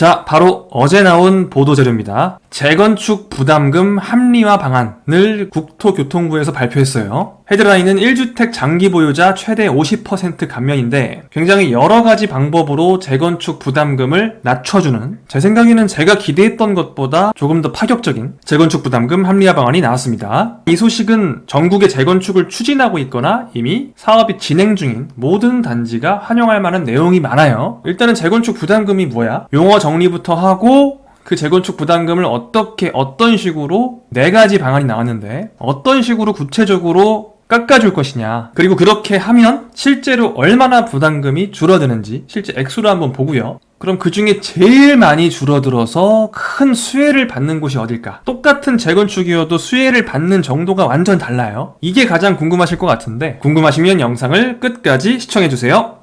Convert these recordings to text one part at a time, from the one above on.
자, 바로 어제 나온 보도 자료입니다. 재건축 부담금 합리화 방안을 국토교통부에서 발표했어요. 헤드라인은 1주택 장기 보유자 최대 50% 감면인데 굉장히 여러 가지 방법으로 재건축 부담금을 낮춰주는 제 생각에는 제가 기대했던 것보다 조금 더 파격적인 재건축 부담금 합리화 방안이 나왔습니다. 이 소식은 전국의 재건축을 추진하고 있거나 이미 사업이 진행 중인 모든 단지가 환영할 만한 내용이 많아요. 일단은 재건축 부담금이 뭐야? 용어 정리부터 하고 그 재건축 부담금을 어떻게 어떤 식으로 네 가지 방안이 나왔는데 어떤 식으로 구체적으로 깎아줄 것이냐 그리고 그렇게 하면 실제로 얼마나 부담금이 줄어드는지 실제 액수로 한번 보고요 그럼 그 중에 제일 많이 줄어들어서 큰 수혜를 받는 곳이 어딜까? 똑같은 재건축이어도 수혜를 받는 정도가 완전 달라요. 이게 가장 궁금하실 것 같은데, 궁금하시면 영상을 끝까지 시청해주세요.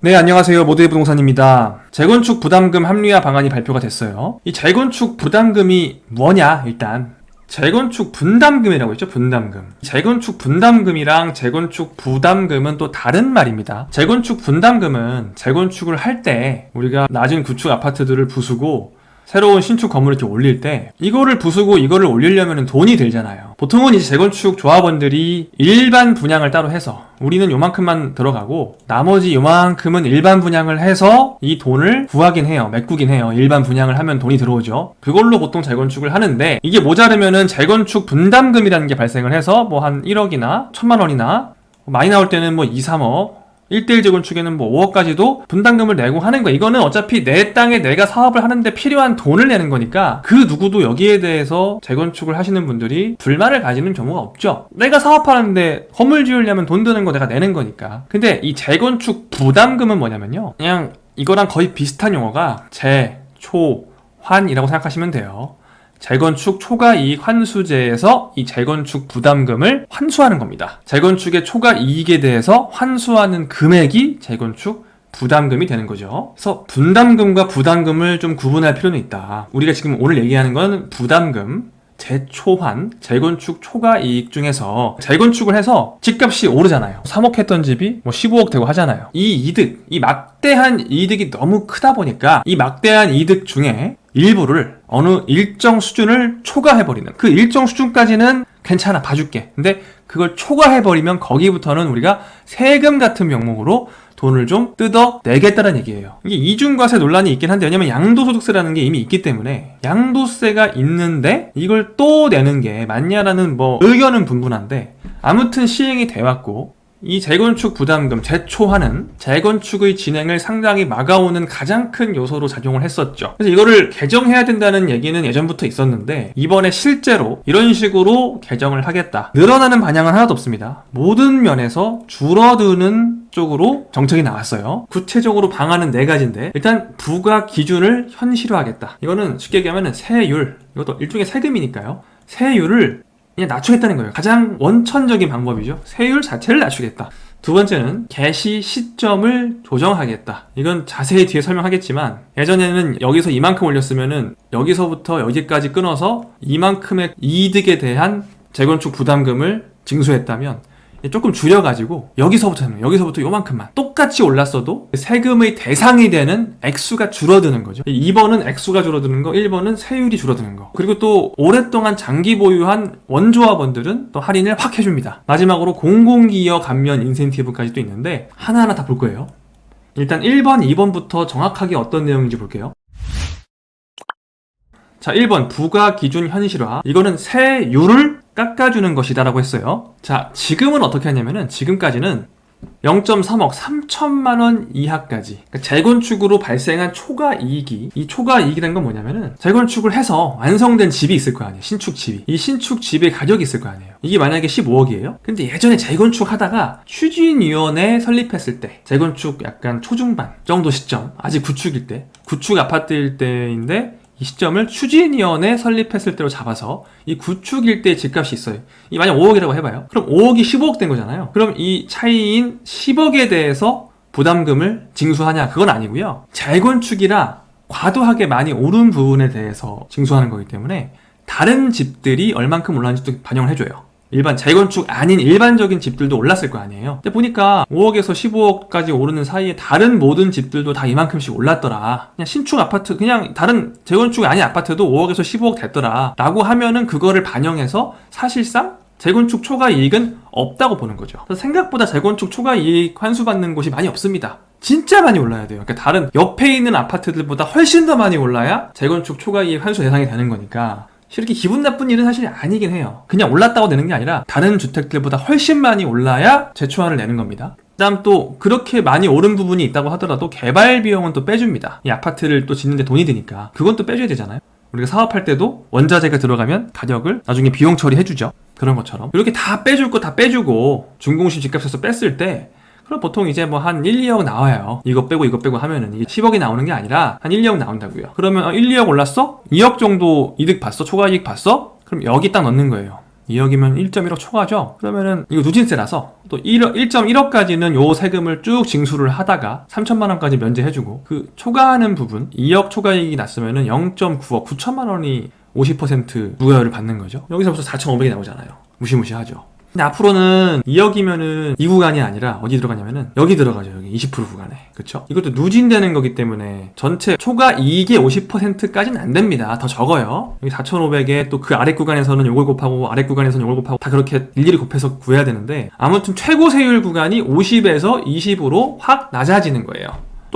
네, 안녕하세요. 모두의 부동산입니다. 재건축 부담금 합리화 방안이 발표가 됐어요. 이 재건축 부담금이 뭐냐, 일단. 재건축 분담금이라고 있죠, 분담금. 재건축 분담금이랑 재건축 부담금은 또 다른 말입니다. 재건축 분담금은 재건축을 할 때 우리가 낮은 구축 아파트들을 부수고 새로운 신축 건물을 이렇게 올릴 때 이거를 부수고 이거를 올리려면 돈이 들잖아요. 보통은 이제 재건축 조합원들이 일반 분양을 따로 해서 우리는 요만큼만 들어가고 나머지 요만큼은 일반 분양을 해서 이 돈을 구하긴 해요. 메꾸긴 해요. 일반 분양을 하면 돈이 들어오죠. 그걸로 보통 재건축을 하는데 이게 모자르면은 재건축 분담금이라는 게 발생을 해서 뭐 한 1억이나 1천만 원이나 많이 나올 때는 뭐 2, 3억 1대1 재건축에는 뭐 5억까지도 분담금을 내고 하는 거야. 이거는 어차피 내 땅에 내가 사업을 하는데 필요한 돈을 내는 거니까 그 누구도 여기에 대해서 재건축을 하시는 분들이 불만을 가지는 경우가 없죠. 내가 사업하는데 건물 지으려면 돈 드는 거 내가 내는 거니까. 근데 이 재건축 부담금은 뭐냐면요. 그냥 이거랑 거의 비슷한 용어가 재, 초, 환이라고 생각하시면 돼요. 재건축 초과 이익 환수제에서 이 재건축 부담금을 환수하는 겁니다. 재건축의 초과 이익에 대해서 환수하는 금액이 재건축 부담금이 되는 거죠. 그래서 분담금과 부담금을 좀 구분할 필요는 있다. 우리가 지금 오늘 얘기하는 건 부담금, 재초환, 재건축 초과 이익 중에서 재건축을 해서 집값이 오르잖아요. 3억 했던 집이 뭐 15억 되고 하잖아요. 이 이득, 이 막대한 이득이 너무 크다 보니까 이 막대한 이득 중에 일부를 어느 일정 수준을 초과해버리는 그 일정 수준까지는 괜찮아 봐줄게 근데 그걸 초과해버리면 거기부터는 우리가 세금 같은 명목으로 돈을 좀 뜯어 내겠다는 얘기예요. 이게 이중과세 논란이 있긴 한데 왜냐면 양도소득세라는 게 이미 있기 때문에 양도세가 있는데 이걸 또 내는 게 맞냐라는 뭐 의견은 분분한데 아무튼 시행이 돼왔고 이 재건축 부담금 재초하는 재건축의 진행을 상당히 막아오는 가장 큰 요소로 작용을 했었죠. 그래서 이거를 개정해야 된다는 얘기는 예전부터 있었는데 이번에 실제로 이런 식으로 개정을 하겠다. 늘어나는 반향은 하나도 없습니다. 모든 면에서 줄어드는 쪽으로 정책이 나왔어요. 구체적으로 방안은 네 가지인데 일단 부가 기준을 현실화하겠다. 이거는 쉽게 얘기하면 세율 이것도 일종의 세금이니까요. 세율을 그냥 낮추겠다는 거예요. 가장 원천적인 방법이죠. 세율 자체를 낮추겠다. 두 번째는 개시 시점을 조정하겠다. 이건 자세히 뒤에 설명하겠지만 예전에는 여기서 이만큼 올렸으면은 여기서부터 여기까지 끊어서 이만큼의 이득에 대한 재건축 부담금을 징수했다면 조금 줄여가지고 여기서부터 여기서부터 요만큼만 똑같이 올랐어도 세금의 대상이 되는 액수가 줄어드는 거죠. 2번은 액수가 줄어드는 거 1번은 세율이 줄어드는 거. 그리고 또 오랫동안 장기 보유한 원조합원들은 또 할인을 확 해줍니다. 마지막으로 공공기여 감면 인센티브까지 도 있는데 하나하나 다 볼 거예요. 일단 1번 2번부터 정확하게 어떤 내용인지 볼게요. 자, 1번 부가 기준 현실화. 이거는 세율을 깎아주는 것이다라고 했어요. 자, 지금은 어떻게 하냐면은 지금까지는 0.3억 3천만 원 이하까지. 그러니까 재건축으로 발생한 초과 이익이 이 초과 이익이라는 건 뭐냐면은 재건축을 해서 완성된 집이 있을 거 아니에요. 신축 집이. 이 신축 집의 가격이 있을 거 아니에요. 이게 만약에 15억이에요? 근데 예전에 재건축 하다가 추진위원회 설립했을 때 재건축 약간 초중반 정도 시점 아직 구축일 때 구축 아파트일 때인데 이 시점을 추진위원회 설립했을 때로 잡아서 이 구축일 때 집값이 있어요. 이 만약 5억이라고 해봐요. 그럼 5억이 15억 된 거잖아요. 그럼 이 차이인 10억에 대해서 부담금을 징수하냐? 그건 아니고요. 재건축이라 과도하게 많이 오른 부분에 대해서 징수하는 거기 때문에 다른 집들이 얼만큼 올랐는지도 반영을 해줘요. 일반 재건축 아닌 일반적인 집들도 올랐을 거 아니에요. 근데 보니까 5억에서 15억까지 오르는 사이에 다른 모든 집들도 다 이만큼씩 올랐더라. 그냥 신축 아파트, 그냥 다른 재건축 아닌 아파트도 5억에서 15억 됐더라. 라고 하면은 그거를 반영해서 사실상 재건축 초과 이익은 없다고 보는 거죠. 생각보다 재건축 초과 이익 환수받는 곳이 많이 없습니다. 진짜 많이 올라야 돼요. 그러니까 다른 옆에 있는 아파트들보다 훨씬 더 많이 올라야 재건축 초과 이익 환수 대상이 되는 거니까 이렇게 기분 나쁜 일은 사실 아니긴 해요. 그냥 올랐다고 되는 게 아니라 다른 주택들보다 훨씬 많이 올라야 재초안을 내는 겁니다. 그다음 또 그렇게 많이 오른 부분이 있다고 하더라도 개발 비용은 또 빼줍니다. 이 아파트를 또 짓는데 돈이 드니까 그건 또 빼줘야 되잖아요. 우리가 사업할 때도 원자재가 들어가면 가격을 나중에 비용 처리해주죠. 그런 것처럼 이렇게 다 빼줄 거 다 빼주고 중공시 집값에서 뺐을 때 그럼 보통 이제 뭐 한 1, 2억 나와요. 이거 빼고 이거 빼고 하면은 이게 10억이 나오는 게 아니라 한 1, 2억 나온다고요. 그러면 어, 1, 2억 올랐어? 2억 정도 이득 봤어? 초과 이익 봤어? 그럼 여기 딱 넣는 거예요. 2억이면 1.1억 초과죠? 그러면은 이거 누진세라서 또 1억, 1.1억까지는 요 세금을 쭉 징수를 하다가 3천만 원까지 면제해주고 그 초과하는 부분 2억 초과이익이 났으면은 0.9억 9천만 원이 50% 부여를 받는 거죠. 여기서 벌써 4,500이 나오잖아요. 무시무시하죠. 근데 앞으로는 2억이면은 이 구간이 아니라 어디 들어가냐면은 여기 들어가죠. 여기 20% 구간에. 그쵸? 이것도 누진되는 거기 때문에 전체 초과 이익의 50%까지는 안 됩니다. 더 적어요. 여기 4,500에 또 그 아래 구간에서는 요걸 곱하고 아래 구간에서는 요걸 곱하고 다 그렇게 일일이 곱해서 구해야 되는데 아무튼 최고 세율 구간이 50에서 20으로 확 낮아지는 거예요.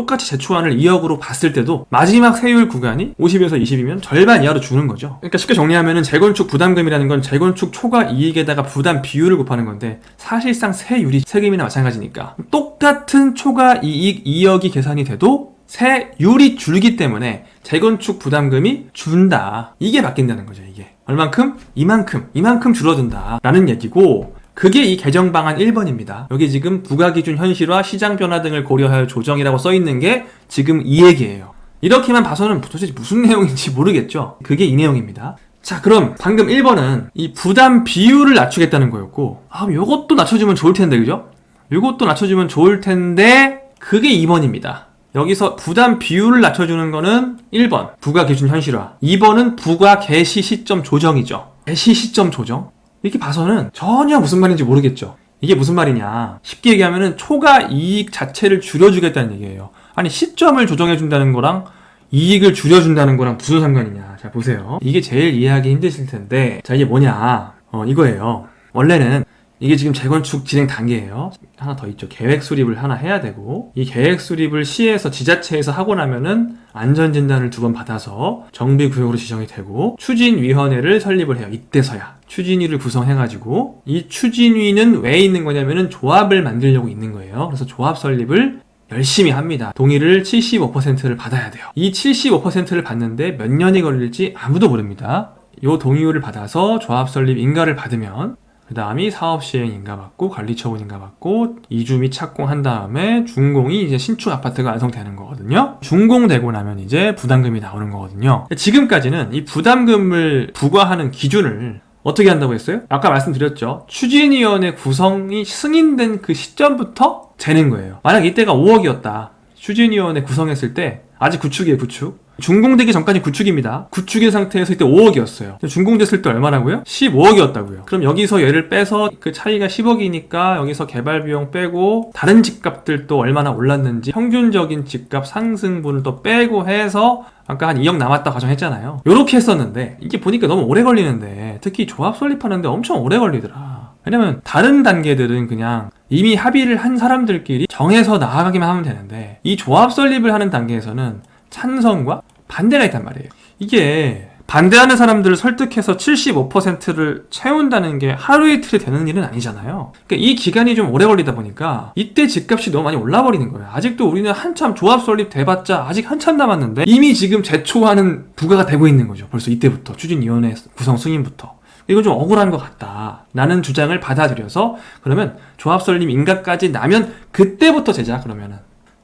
똑같이 제초안을 2억으로 봤을 때도 마지막 세율 구간이 50에서 20이면 절반 이하로 주는 거죠. 그러니까 쉽게 정리하면은 재건축 부담금이라는 건 재건축 초과 이익에다가 부담 비율을 곱하는 건데 사실상 세율이 세금이나 마찬가지니까 똑같은 초과 이익 2억이 계산이 돼도 세율이 줄기 때문에 재건축 부담금이 준다. 이게 바뀐다는 거죠, 이게. 얼만큼? 이만큼, 이만큼 줄어든다. 라는 얘기고, 그게 이 개정 방안 1번입니다. 여기 지금 부가 기준 현실화, 시장 변화 등을 고려하여 조정이라고 써 있는 게 지금 이 얘기예요. 이렇게만 봐서는 도대체 무슨 내용인지 모르겠죠? 그게 이 내용입니다. 자, 그럼 방금 1번은 이 부담 비율을 낮추겠다는 거였고, 아, 요것도 낮춰주면 좋을 텐데, 그죠? 요것도 낮춰주면 좋을 텐데, 그게 2번입니다. 여기서 부담 비율을 낮춰주는 거는 1번, 부가 기준 현실화. 2번은 부가 개시 시점 조정이죠. 개시 시점 조정? 이렇게 봐서는 전혀 무슨 말인지 모르겠죠. 이게 무슨 말이냐. 쉽게 얘기하면은 초과 이익 자체를 줄여주겠다는 얘기예요. 아니, 시점을 조정해준다는 거랑 이익을 줄여준다는 거랑 무슨 상관이냐. 자, 보세요. 이게 제일 이해하기 힘드실 텐데, 자, 이게 뭐냐. 어, 이거예요. 원래는 이게 지금 재건축 진행 단계예요. 하나 더 있죠. 계획 수립을 하나 해야 되고 이 계획 수립을 시에서 지자체에서 하고 나면은 안전 진단을 두 번 받아서 정비 구역으로 지정이 되고 추진위원회를 설립을 해요. 이때서야 추진위를 구성해가지고 이 추진위는 왜 있는 거냐면은 조합을 만들려고 있는 거예요. 그래서 조합 설립을 열심히 합니다. 동의를 75%를 받아야 돼요. 이 75%를 받는데 몇 년이 걸릴지 아무도 모릅니다. 요 동의율을 받아서 조합 설립 인가를 받으면 그 다음이 사업 시행 인가 받고 관리 처분 인가 받고 이주 및 착공한 다음에 준공이 이제 신축 아파트가 완성되는 거거든요. 준공되고 나면 이제 부담금이 나오는 거거든요. 지금까지는 이 부담금을 부과하는 기준을 어떻게 한다고 했어요? 아까 말씀드렸죠. 추진위원회 구성이 승인된 그 시점부터 재는 거예요. 만약 이때가 5억이었다. 추진위원회 구성했을 때 아직 구축이에요, 구축. 준공되기 전까지 구축입니다. 구축인 상태에서 이때 5억이었어요. 준공됐을 때 얼마라고요? 15억이었다고요. 그럼 여기서 얘를 빼서 그 차이가 10억이니까 여기서 개발 비용 빼고 다른 집값들도 얼마나 올랐는지 평균적인 집값 상승분을 또 빼고 해서 아까 한 2억 남았다 가정했잖아요. 요렇게 했었는데 이게 보니까 너무 오래 걸리는데 특히 조합 설립하는데 엄청 오래 걸리더라. 왜냐면 다른 단계들은 그냥 이미 합의를 한 사람들끼리 정해서 나아가기만 하면 되는데 이 조합 설립을 하는 단계에서는 찬성과 반대가 있단 말이에요. 이게 반대하는 사람들을 설득해서 75%를 채운다는 게 하루 이틀이 되는 일은 아니잖아요. 그러니까 이 기간이 좀 오래 걸리다 보니까 이때 집값이 너무 많이 올라 버리는 거예요. 아직도 우리는 한참 조합 설립 돼봤자 아직 한참 남았는데 이미 지금 제초하는 부가가 되고 있는 거죠. 벌써 이때부터 추진위원회 구성 승인부터. 이건 좀 억울한 것 같다. 라는 주장을 받아들여서 그러면 조합 설립 인가까지 나면 그때부터 제자 그러면은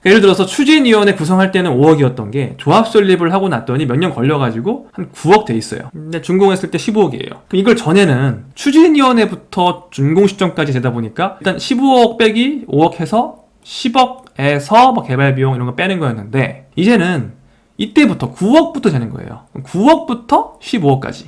예를 들어서 추진위원회 구성할 때는 5억이었던 게 조합 설립을 하고 났더니 몇 년 걸려가지고 한 9억 돼 있어요. 근데 준공했을 때 15억이에요. 그럼 이걸 전에는 추진위원회부터 준공 시점까지 되다 보니까 일단 15억 빼기 5억 해서 10억에서 뭐 개발 비용 이런 거 빼는 거였는데 이제는 이때부터 9억부터 되는 거예요. 9억부터 15억까지.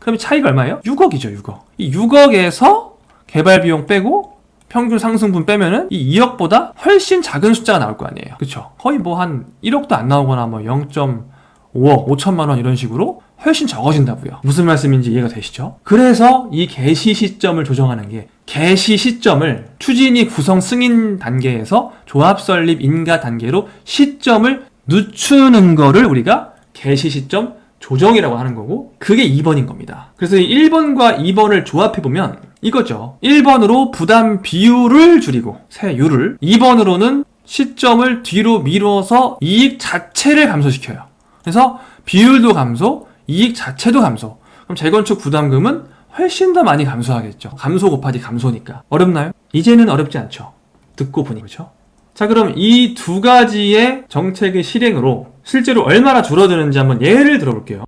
그러면 차이가 얼마예요? 6억이죠, 6억. 이 6억에서 개발 비용 빼고 평균 상승분 빼면은 이 2억보다 훨씬 작은 숫자가 나올 거 아니에요. 그쵸? 거의 뭐 한 1억도 안 나오거나 뭐 0.5억, 5천만 원 이런 식으로 훨씬 적어진다고요. 무슨 말씀인지 이해가 되시죠? 그래서 이 개시 시점을 조정하는 게 개시 시점을 추진이 구성 승인 단계에서 조합 설립 인가 단계로 시점을 늦추는 거를 우리가 개시 시점 조정이라고 하는 거고 그게 2번인 겁니다. 그래서 이 1번과 2번을 조합해 보면 이거죠. 1번으로 부담 비율을 줄이고 세율을 2번으로는 시점을 뒤로 미뤄서 이익 자체를 감소시켜요. 그래서 비율도 감소, 이익 자체도 감소. 그럼 재건축 부담금은 훨씬 더 많이 감소하겠죠. 감소 곱하기 감소니까. 어렵나요? 이제는 어렵지 않죠. 듣고 보니 그렇죠? 자, 그럼 이 두 가지의 정책의 실행으로 실제로 얼마나 줄어드는지 한번 예를 들어볼게요.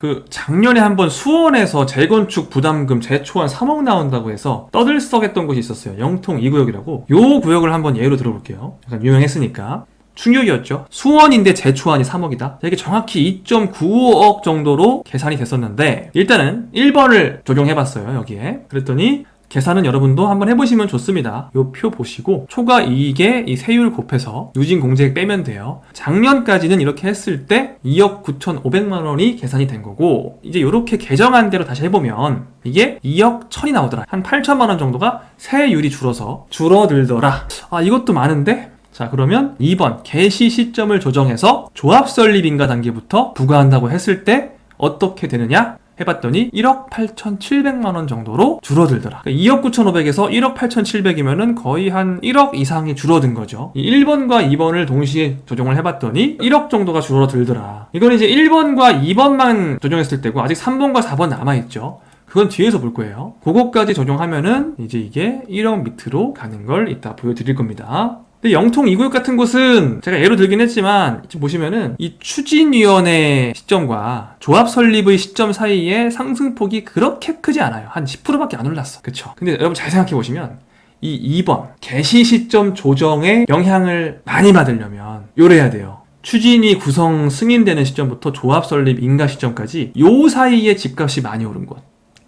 그 작년에 한번 수원에서 재건축 부담금 제초한 3억 나온다고 해서 떠들썩했던 곳이 있었어요. 영통 2구역이라고. 요 구역을 한번 예로 들어볼게요. 약간 유명했으니까. 충격이었죠. 수원인데 제초안이 3억이다. 이게 정확히 2.95억 정도로 계산이 됐었는데 일단은 1번을 적용해봤어요. 여기에. 그랬더니 계산은 여러분도 한번 해보시면 좋습니다. 요 표 보시고 초과 이익에 이 세율 곱해서 누진 공제액 빼면 돼요. 작년까지는 이렇게 했을 때 2억 9,500만 원이 계산이 된 거고 이제 이렇게 개정한 대로 다시 해보면 이게 2억 1천이 나오더라. 한 8천만 원 정도가 세율이 줄어서 줄어들더라. 아 이것도 많은데 자, 그러면 2번 개시 시점을 조정해서 조합 설립 인가 단계부터 부과한다고 했을 때 어떻게 되느냐? 해봤더니 1억 8,700만 원 정도로 줄어들더라. 그러니까 2억 9,500에서 1억 8,700이면은 거의 한 1억 이상이 줄어든 거죠. 이 1번과 2번을 동시에 조정을 해봤더니 1억 정도가 줄어들더라. 이건 이제 1번과 2번만 조정했을 때고 아직 3번과 4번 남아있죠. 그건 뒤에서 볼 거예요. 그거까지 조정하면은 이제 이게 1억 밑으로 가는 걸 이따 보여드릴 겁니다. 근데 영통 2구역 같은 곳은 제가 예로 들긴 했지만 지금 보시면은 이 추진위원회 시점과 조합 설립의 시점 사이에 상승폭이 그렇게 크지 않아요. 한 10%밖에 안 올랐어. 그쵸? 근데 여러분 잘 생각해 보시면 이 2번 개시 시점 조정에 영향을 많이 받으려면 요래야 돼요. 추진이 구성 승인되는 시점부터 조합 설립 인가 시점까지 요 사이에 집값이 많이 오른 곳.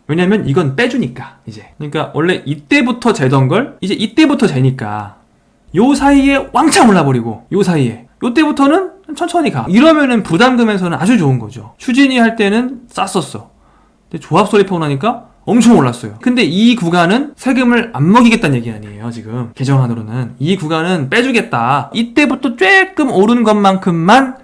왜냐면 이건 빼주니까 이제. 그러니까 원래 이때부터 재던 걸 이제 이때부터 재니까 요 사이에 왕창 올라버리고 요 사이에. 요때부터는 천천히 가. 이러면은 부담금에서는 아주 좋은 거죠. 추진이 할 때는 쌌었어. 근데 조합 설립하고 나니까 엄청 올랐어요. 근데 이 구간은 세금을 안 먹이겠다는 얘기 아니에요 지금. 개정안으로는. 이 구간은 빼주겠다. 이때부터 조금 오른 것만큼만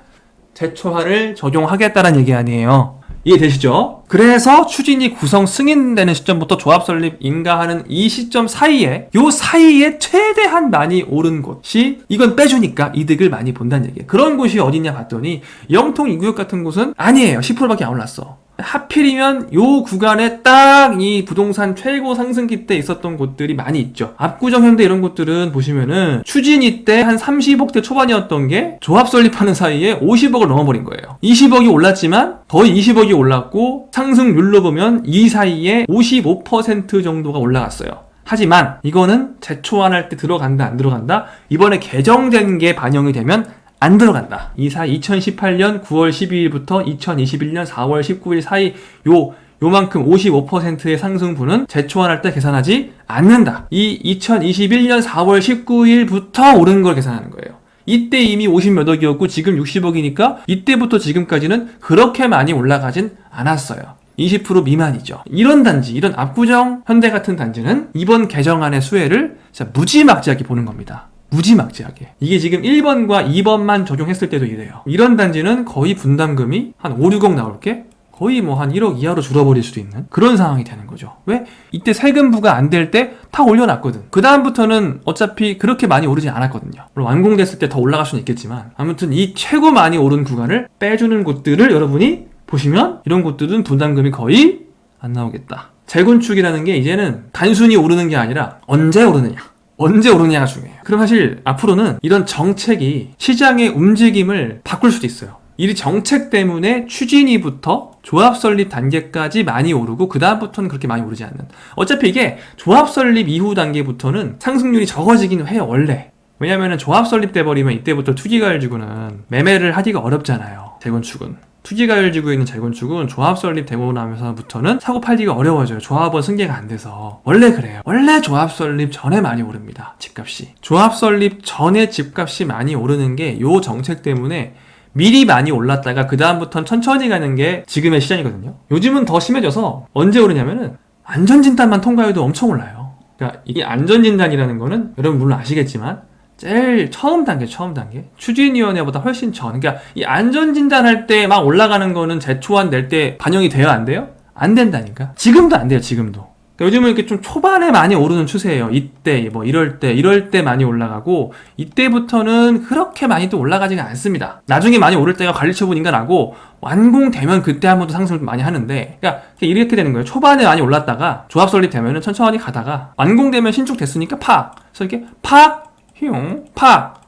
제초하를 적용하겠다는 얘기 아니에요 이해되시죠? 그래서 추진이 구성 승인되는 시점부터 조합 설립 인가하는 이 시점 사이에 요 사이에 최대한 많이 오른 곳이 이건 빼주니까 이득을 많이 본다는 얘기예요. 그런 곳이 어디냐 봤더니 영통 2구역 같은 곳은 아니에요. 10%밖에 안 올랐어. 하필이면 요 구간에 딱 이 부동산 최고 상승기 때 있었던 곳들이 많이 있죠. 압구정 현대 이런 곳들은 보시면은 추진이 때 한 30억대 초반이었던 게 조합 설립하는 사이에 50억을 넘어버린 거예요. 20억이 올랐지만 거의 20억이 올랐고 상승률로 보면 이 사이에 55% 정도가 올라갔어요. 하지만 이거는 재초안할 때 들어간다 안 들어간다 이번에 개정된 게 반영이 되면 안 들어간다. 이 사이 2018년 9월 12일부터 2021년 4월 19일 사이 요 요만큼 55%의 상승분은 재초안할 때 계산하지 않는다. 이 2021년 4월 19일부터 오른 걸 계산하는 거예요. 이때 이미 50몇 억이었고 지금 60억이니까 이때부터 지금까지는 그렇게 많이 올라가진 않았어요. 20% 미만이죠. 이런 단지, 이런 압구정 현대 같은 단지는 이번 개정안의 수혜를 무지막지하게 보는 겁니다. 무지막지하게. 이게 지금 1번과 2번만 적용했을 때도 이래요. 이런 단지는 거의 분담금이 한 5, 6억 나올 게 거의 뭐 한 1억 이하로 줄어버릴 수도 있는 그런 상황이 되는 거죠. 왜? 이때 세금 부과 안 될 때 다 올려놨거든. 그 다음부터는 어차피 그렇게 많이 오르지 않았거든요. 물론 완공됐을 때 더 올라갈 수는 있겠지만 아무튼 이 최고 많이 오른 구간을 빼주는 곳들을 여러분이 보시면 이런 곳들은 분담금이 거의 안 나오겠다. 재건축이라는 게 이제는 단순히 오르는 게 아니라 언제 오르느냐. 언제 오르냐가 중요해요. 그럼 사실 앞으로는 이런 정책이 시장의 움직임을 바꿀 수도 있어요. 이 정책 때문에 추진위부터 조합 설립 단계까지 많이 오르고 그 다음부터는 그렇게 많이 오르지 않는. 어차피 이게 조합 설립 이후 단계부터는 상승률이 적어지긴 해요 원래. 왜냐면은 조합 설립돼 버리면 이때부터 투기가를 주고는 매매를 하기가 어렵잖아요. 재건축은. 투기가율 지구에 있는 재건축은 조합 설립 되고 나면서부터는 사고 팔기가 어려워져요. 조합원 승계가 안 돼서. 원래 그래요. 원래 조합 설립 전에 많이 오릅니다. 집값이. 조합 설립 전에 집값이 많이 오르는 게 요 정책 때문에 미리 많이 올랐다가 그다음부터는 천천히 가는 게 지금의 시장이거든요. 요즘은 더 심해져서 언제 오르냐면은 안전진단만 통과해도 엄청 올라요. 그러니까 이게 안전진단이라는 거는 여러분 물론 아시겠지만 제일 처음 단계 처음 단계? 추진위원회보다 훨씬 전. 그러니까 이 안전진단할 때 막 올라가는 거는 제초안 낼 때 반영이 돼요 안 돼요? 안 된다니까. 지금도 안 돼요 지금도. 그러니까 요즘은 이렇게 좀 초반에 많이 오르는 추세예요. 이때 뭐 이럴 때 이럴 때 많이 올라가고 이때부터는 그렇게 많이 또 올라가지가 않습니다. 나중에 많이 오를 때가 관리처분 인가 나고 완공되면 그때 한 번 더 상승을 많이 하는데 그러니까 이렇게 되는 거예요. 초반에 많이 올랐다가 조합 설립되면은 천천히 가다가 완공되면 신축됐으니까 팍 그래서 이렇게 팍 흉, 팍,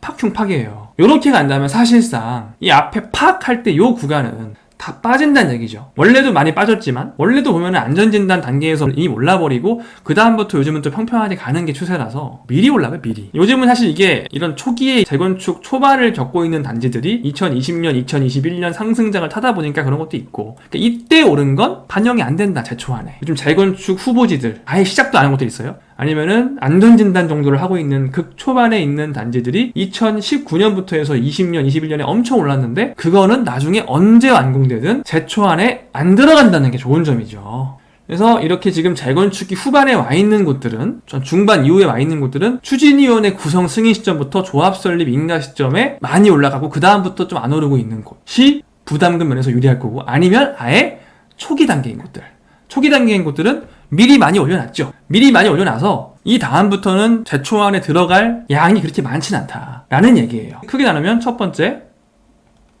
팍흉 팍이에요. 요렇게 간다면 사실상 이 앞에 팍 할때요 구간은 다 빠진다는 얘기죠. 원래도 많이 빠졌지만 원래도 보면은 안전진단 단계에서 이미 올라버리고 그 다음부터 요즘은 또 평평하게 가는 게 추세라서 미리 올라가요 미리. 요즘은 사실 이게 이런 초기의 재건축 초반을 겪고 있는 단지들이 2020년, 2021년 상승장을 타다 보니까 그런 것도 있고 그러니까 이때 오른 건 반영이 안 된다 제초 안에. 요즘 재건축 후보지들 아예 시작도 안 한 것도 있어요. 아니면은 안전진단 정도를 하고 있는 극 초반에 있는 단지들이 2019년부터 해서 20년, 21년에 엄청 올랐는데 그거는 나중에 언제 완공되든 제초 안에 안 들어간다는 게 좋은 점이죠. 그래서 이렇게 지금 재건축이 후반에 와 있는 곳들은 전 중반 이후에 와 있는 곳들은 추진위원회 구성 승인 시점부터 조합 설립 인가 시점에 많이 올라가고 그 다음부터 좀 안 오르고 있는 곳이 부담금 면에서 유리할 거고 아니면 아예 초기 단계인 곳들 초기 단계인 곳들은 미리 많이 올려놨죠. 미리 많이 올려놔서 이 다음부터는 제초 안에 들어갈 양이 그렇게 많진 않다라는 얘기예요. 크게 나누면 첫 번째,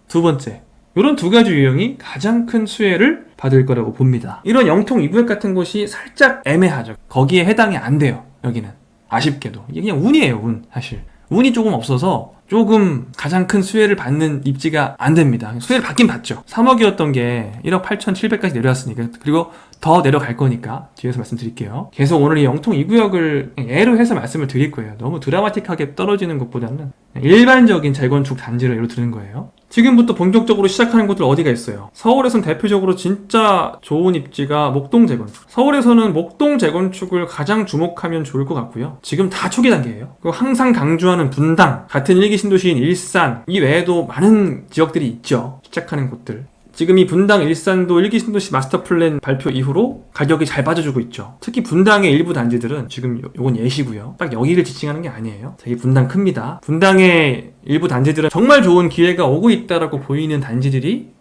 두 번째 이런 두 가지 유형이 가장 큰 수혜를 받을 거라고 봅니다. 이런 영통 이부역 같은 곳이 살짝 애매하죠. 거기에 해당이 안 돼요. 여기는 아쉽게도 이게 그냥 운이에요. 운 사실 운이 조금 없어서 조금 가장 큰 수혜를 받는 입지가 안 됩니다. 수혜를 받긴 받죠. 3억이었던 게 1억 8,700까지 내려왔으니까 그리고 더 내려갈 거니까 뒤에서 말씀드릴게요. 계속 오늘 이 영통 2구역을 예로 해서 말씀을 드릴 거예요. 너무 드라마틱하게 떨어지는 것보다는 일반적인 재건축 단지를 예로 드는 거예요. 지금부터 본격적으로 시작하는 곳들 어디가 있어요? 서울에선 대표적으로 진짜 좋은 입지가 목동 재건축. 서울에서는 목동 재건축을 가장 주목하면 좋을 것 같고요. 지금 다 초기 단계예요. 그리고 항상 강조하는 분당, 같은 일기 신도시인 일산, 이 외에도 많은 지역들이 있죠. 시작하는 곳들. 지금 이 분당 일산도 일기 신도시 마스터 플랜 발표 이후로 가격이 잘 빠져주고 있죠. 특히 분당의 일부 단지들은 지금 요- 요건 예시고요. 딱 여기를 지칭하는 게 아니에요. 되게 분당 큽니다. 분당의 일부 단지들은 정말 좋은 기회가 오고 있다라고 보이는 단지들이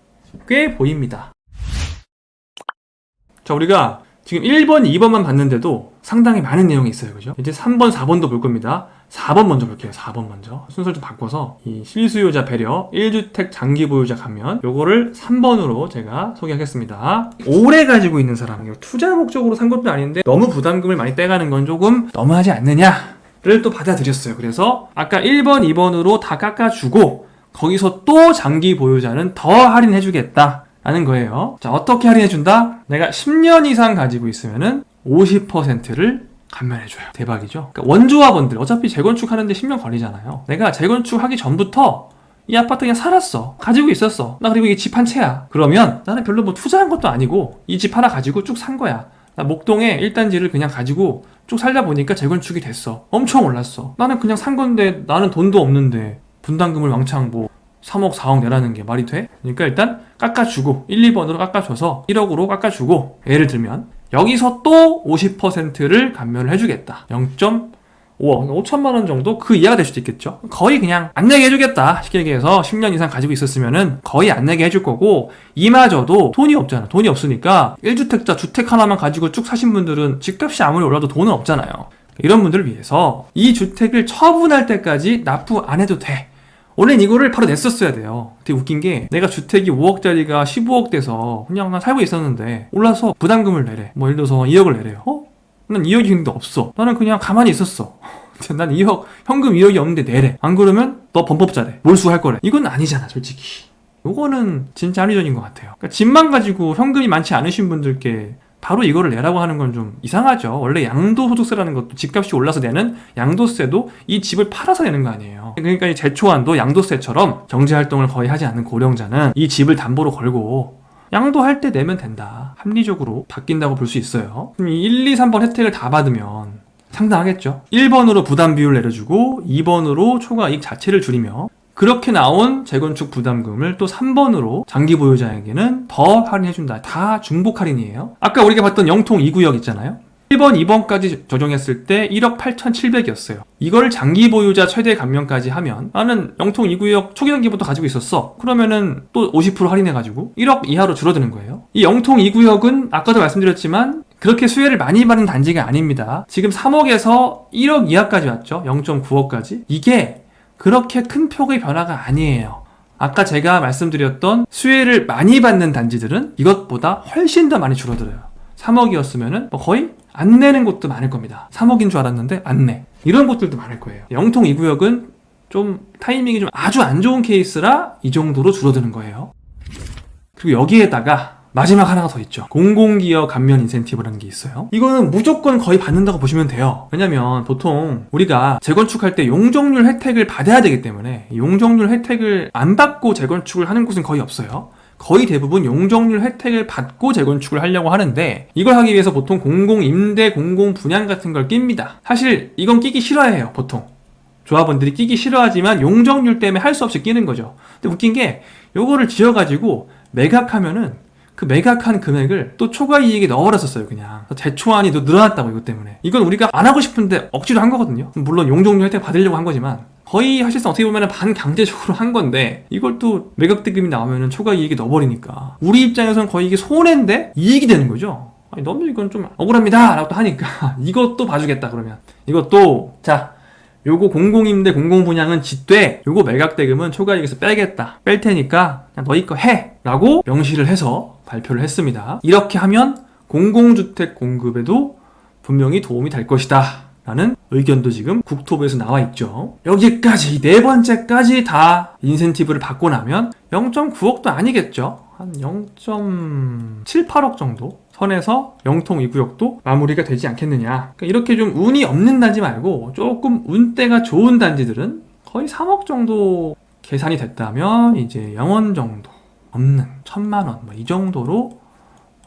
꽤 보입니다. 자, 우리가 지금 1번, 2번만 봤는데도 상당히 많은 내용이 있어요. 그죠? 이제 3번, 4번도 볼 겁니다. 4번 먼저 볼게요. 4번 먼저. 순서를 좀 바꿔서 이 실수요자 배려 1주택 장기 보유자 감면 요거를 3번으로 제가 소개하겠습니다. 오래 가지고 있는 사람, 투자 목적으로 산 것도 아닌데 너무 부담금을 많이 떼가는 건 조금 너무하지 않느냐? 를또 받아들였어요. 그래서 아까 1번, 2번으로 다 깎아주고 거기서 또 장기 보유자는 더 할인해주겠다. 라는 거예요. 자, 어떻게 할인해준다? 내가 10년 이상 가지고 있으면은 50%를 감면해줘요. 대박이죠? 그러니까 원조합원들, 어차피 재건축 하는데 10년 걸리잖아요. 내가 재건축 하기 전부터 이 아파트 그냥 살았어. 가지고 있었어. 나 그리고 이게 집한 채야. 그러면 나는 별로 뭐 투자한 것도 아니고 이 집 하나 가지고 쭉 산 거야. 나 목동에 1단지를 그냥 가지고 쭉 살다 보니까 재건축이 됐어. 엄청 올랐어. 나는 그냥 산 건데 나는 돈도 없는데 분담금을 왕창 뭐 3억, 4억 내라는 게 말이 돼? 그러니까 일단 깎아주고 1, 2번으로 깎아줘서 1억으로 깎아주고 예를 들면 여기서 또 50%를 감면을 해주겠다. 0.5억, 5천만 원 정도 그 이하가 될 수도 있겠죠. 거의 그냥 안 내게 해주겠다. 쉽게 얘기해서 10년 이상 가지고 있었으면은 거의 안 내게 해줄 거고 이마저도 돈이 없잖아. 돈이 없으니까 1주택자 주택 하나만 가지고 쭉 사신 분들은 집값이 아무리 올라도 돈은 없잖아요. 이런 분들을 위해서 이 주택을 처분할 때까지 납부 안 해도 돼. 원래는 이거를 바로 냈었어야 돼요. 되게 웃긴 게 내가 주택이 5억짜리가 15억 돼서 그냥 난 살고 있었는데 올라서 부담금을 내래. 뭐 예를 들어서 2억을 내래요. 어? 난 2억이 근데 없어. 나는 그냥 가만히 있었어. 난 2억, 현금 2억이 없는데 내래. 안 그러면 너 범법자래. 몰수할 거래. 이건 아니잖아, 솔직히. 요거는 진짜 합리적인 것 같아요. 그러니까 집만 가지고 현금이 많지 않으신 분들께 바로 이거를 내라고 하는 건 좀 이상하죠. 원래 양도소득세라는 것도 집값이 올라서 내는 양도세도 이 집을 팔아서 내는 거 아니에요. 그러니까 이 제초안도 양도세처럼 경제활동을 거의 하지 않는 고령자는 이 집을 담보로 걸고 양도할 때 내면 된다. 합리적으로 바뀐다고 볼 수 있어요. 그럼 이 1, 2, 3번 혜택을 다 받으면 상당하겠죠. 1번으로 부담 비율 내려주고 2번으로 초과 이익 자체를 줄이며 그렇게 나온 재건축 부담금을 또 3번으로 장기 보유자에게는 더 할인해준다. 다 중복 할인이에요. 아까 우리가 봤던 영통 2구역 있잖아요. 1번, 2번까지 조정했을 때 1억 8,700이었어요. 이걸 장기 보유자 최대 감면까지 하면 나는 영통 2구역 초기 단기부터 가지고 있었어. 그러면은 또 50% 할인해가지고 1억 이하로 줄어드는 거예요. 이 영통 2구역은 아까도 말씀드렸지만 그렇게 수혜를 많이 받는 단지가 아닙니다. 지금 3억에서 1억 이하까지 왔죠. 0.9억까지. 이게 그렇게 큰 폭의 변화가 아니에요. 아까 제가 말씀드렸던 수혜를 많이 받는 단지들은 이것보다 훨씬 더 많이 줄어들어요. 3억이었으면은 뭐 거의 안 내는 곳도 많을 겁니다. 3억인 줄 알았는데 안 내. 이런 곳들도 많을 거예요. 영통 2구역은 좀 타이밍이 좀 아주 안 좋은 케이스라 이 정도로 줄어드는 거예요. 그리고 여기에다가 마지막 하나가 더 있죠. 공공기업 감면 인센티브라는 게 있어요. 이거는 무조건 거의 받는다고 보시면 돼요. 왜냐면 보통 우리가 재건축할 때 용적률 혜택을 받아야 되기 때문에 용적률 혜택을 안 받고 재건축을 하는 곳은 거의 없어요. 거의 대부분 용적률 혜택을 받고 재건축을 하려고 하는데 이걸 하기 위해서 보통 공공 임대, 공공 분양 같은 걸 낍니다. 사실 이건 끼기 싫어해요, 보통. 조합원들이 끼기 싫어하지만 용적률 때문에 할 수 없이 끼는 거죠. 근데 웃긴 게 요거를 지어가지고 매각하면은 그 매각한 금액을 또 초과 이익에 넣어버렸었어요, 그냥. 대초안이 또 늘어났다고, 이것 때문에. 이건 우리가 안 하고 싶은데 억지로 한 거거든요. 물론 용적률 혜택 받으려고 한 거지만. 거의 사실상 어떻게 보면 반강제적으로 한 건데, 이걸 또 매각대금이 나오면은 초과 이익에 넣어버리니까. 우리 입장에서는 거의 이게 손해인데 이익이 되는 거죠. 아니, 너무 이건 좀 억울합니다. 라고 또 하니까. 이것도 봐주겠다, 그러면. 이것도, 자, 요거 공공임대 공공분양은 짓되 요거 매각대금은 초과이익에서 빼겠다. 뺄 테니까 그냥 너희 거 해! 라고 명시를 해서 발표를 했습니다. 이렇게 하면 공공주택 공급에도 분명히 도움이 될 것이다. 라는 의견도 지금 국토부에서 나와 있죠. 여기까지 네 번째까지 다 인센티브를 받고 나면 0.9억도 아니겠죠? 한 0.78억 정도 선에서 영통 2구역도 마무리가 되지 않겠느냐. 그러니까 이렇게 좀 운이 없는 단지 말고 조금 운대가 좋은 단지들은 거의 3억 정도 계산이 됐다면 이제 0원 정도 없는 천만 원, 뭐 이 정도로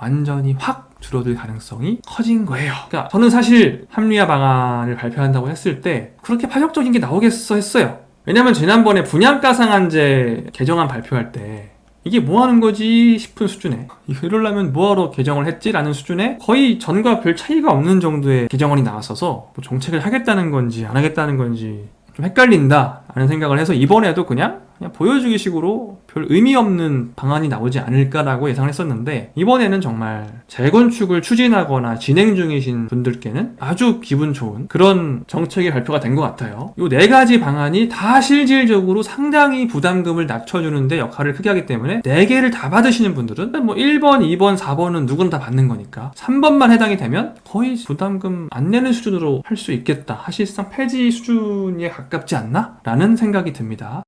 완전히 확 줄어들 가능성이 커진 거예요. 그러니까 저는 사실 합리화 방안을 발표한다고 했을 때 그렇게 파격적인 게 나오겠어 했어요. 왜냐면 지난번에 분양가 상한제 개정안 발표할 때 이게 뭐 하는 거지 싶은 수준에 이러려면 뭐하러 개정을 했지라는 수준에 거의 전과 별 차이가 없는 정도의 개정안이 나왔어서 뭐 정책을 하겠다는 건지 안 하겠다는 건지 좀 헷갈린다 라는 생각을 해서 이번에도 그냥 그냥 보여주기 식으로 별 의미 없는 방안이 나오지 않을까라고 예상을 했었는데 이번에는 정말 재건축을 추진하거나 진행 중이신 분들께는 아주 기분 좋은 그런 정책이 발표가 된 것 같아요. 이 네 가지 방안이 다 실질적으로 상당히 부담금을 낮춰주는데 역할을 크게 하기 때문에 네 개를 다 받으시는 분들은 뭐 1번, 2번, 4번은 누구나 다 받는 거니까 3번만 해당이 되면 거의 부담금 안 내는 수준으로 할 수 있겠다. 사실상 폐지 수준에 가깝지 않나? 라는 생각이 듭니다.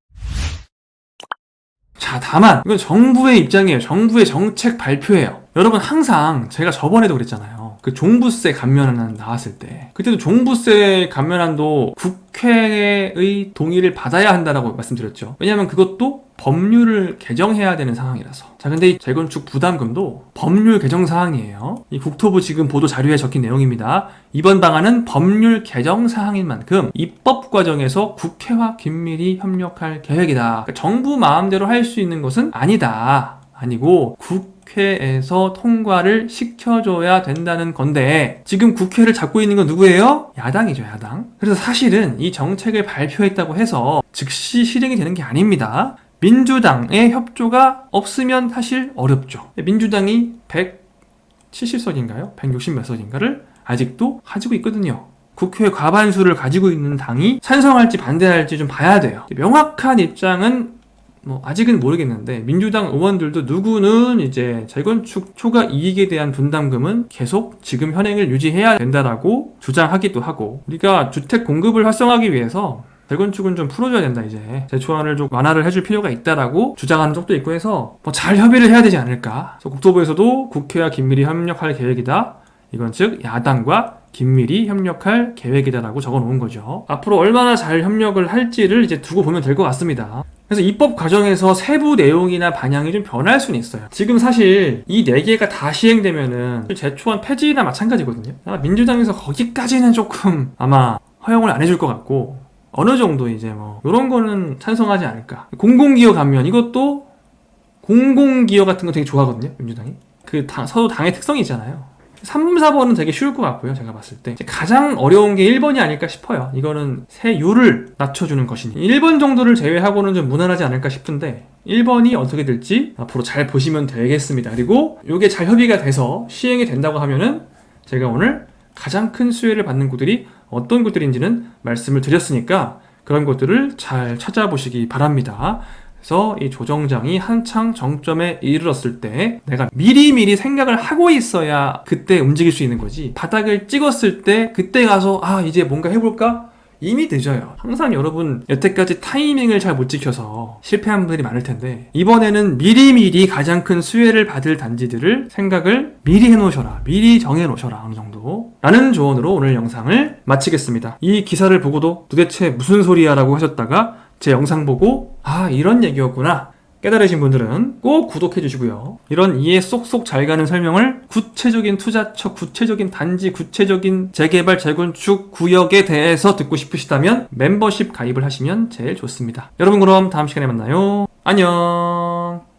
자, 다만 이건 정부의 입장이에요. 정부의 정책 발표예요. 여러분 항상 제가 저번에도 그랬잖아요. 그 종부세 감면안 나왔을 때 그때도 종부세 감면안도 국회의 동의를 받아야 한다라고 말씀드렸죠. 왜냐하면 그것도 법률을 개정해야 되는 상황이라서. 자, 근데 이 재건축 부담금도 법률 개정 사항이에요. 이 국토부 지금 보도 자료에 적힌 내용입니다. 이번 방안은 법률 개정 사항인 만큼 입법 과정에서 국회와 긴밀히 협력할 계획이다. 그러니까 정부 마음대로 할 수 있는 것은 아니다. 아니고 국 회에서 통과를 시켜줘야 된다는 건데 지금 국회를 잡고 있는 건 누구예요? 야당이죠, 야당. 그래서 사실은 이 정책을 발표했다고 해서 즉시 실행이 되는 게 아닙니다. 민주당의 협조가 없으면 사실 어렵죠. 민주당이 170석인가요? 160 몇 석인가를 아직도 가지고 있거든요. 국회 과반수를 가지고 있는 당이 찬성할지 반대할지 좀 봐야 돼요. 명확한 입장은 뭐 아직은 모르겠는데 민주당 의원들도 누구는 이제 재건축 초과 이익에 대한 분담금은 계속 지금 현행을 유지해야 된다라고 주장하기도 하고 우리가 주택 공급을 활성화하기 위해서 재건축은 좀 풀어줘야 된다 이제. 재초안을 좀 완화를 해줄 필요가 있다라고 주장하는 쪽도 있고 해서 뭐 잘 협의를 해야 되지 않을까. 국토부에서도 국회와 긴밀히 협력할 계획이다. 이건 즉 야당과 긴밀히 협력할 계획이다라고 적어 놓은 거죠. 앞으로 얼마나 잘 협력을 할지를 이제 두고 보면 될 것 같습니다 그래서 입법 과정에서 세부 내용이나 방향이 좀 변할 수는 있어요. 지금 사실 이 네 개가 다 시행되면은 제초안 폐지나 마찬가지거든요. 아마 민주당에서 거기까지는 조금 아마 허용을 안 해줄 것 같고 어느 정도 이제 뭐 이런 거는 찬성하지 않을까. 공공기업 감면 이것도 공공기업 같은 거 되게 좋아하거든요. 민주당이. 그 당, 서도 당의 특성이 있잖아요. 3, 4번은 되게 쉬울 것 같고요. 제가 봤을 때. 가장 어려운 게 1번이 아닐까 싶어요. 이거는 세율을 낮춰주는 것이니. 1번 정도를 제외하고는 좀 무난하지 않을까 싶은데 1번이 어떻게 될지 앞으로 잘 보시면 되겠습니다. 그리고 이게 잘 협의가 돼서 시행이 된다고 하면은 제가 오늘 가장 큰 수혜를 받는 곳들이 어떤 곳들인지는 말씀을 드렸으니까 그런 것들을 잘 찾아보시기 바랍니다. 그래서 이 조정장이 한창 정점에 이르렀을 때 내가 미리미리 생각을 하고 있어야 그때 움직일 수 있는 거지 바닥을 찍었을 때 그때 가서 아 이제 뭔가 해볼까? 이미 늦어요. 항상 여러분 여태까지 타이밍을 잘 못 지켜서 실패한 분들이 많을 텐데 이번에는 미리미리 가장 큰 수혜를 받을 단지들을 생각을 미리 해놓으셔라. 미리 정해놓으셔라. 어느 정도. 라는 조언으로 오늘 영상을 마치겠습니다. 이 기사를 보고도 도대체 무슨 소리야 라고 하셨다가 제 영상 보고 아 이런 얘기였구나 깨달으신 분들은 꼭 구독해 주시고요. 이런 이해 쏙쏙 잘 가는 설명을 구체적인 투자처, 구체적인 단지, 구체적인 재개발, 재건축 구역에 대해서 듣고 싶으시다면 멤버십 가입을 하시면 제일 좋습니다. 여러분 그럼 다음 시간에 만나요. 안녕.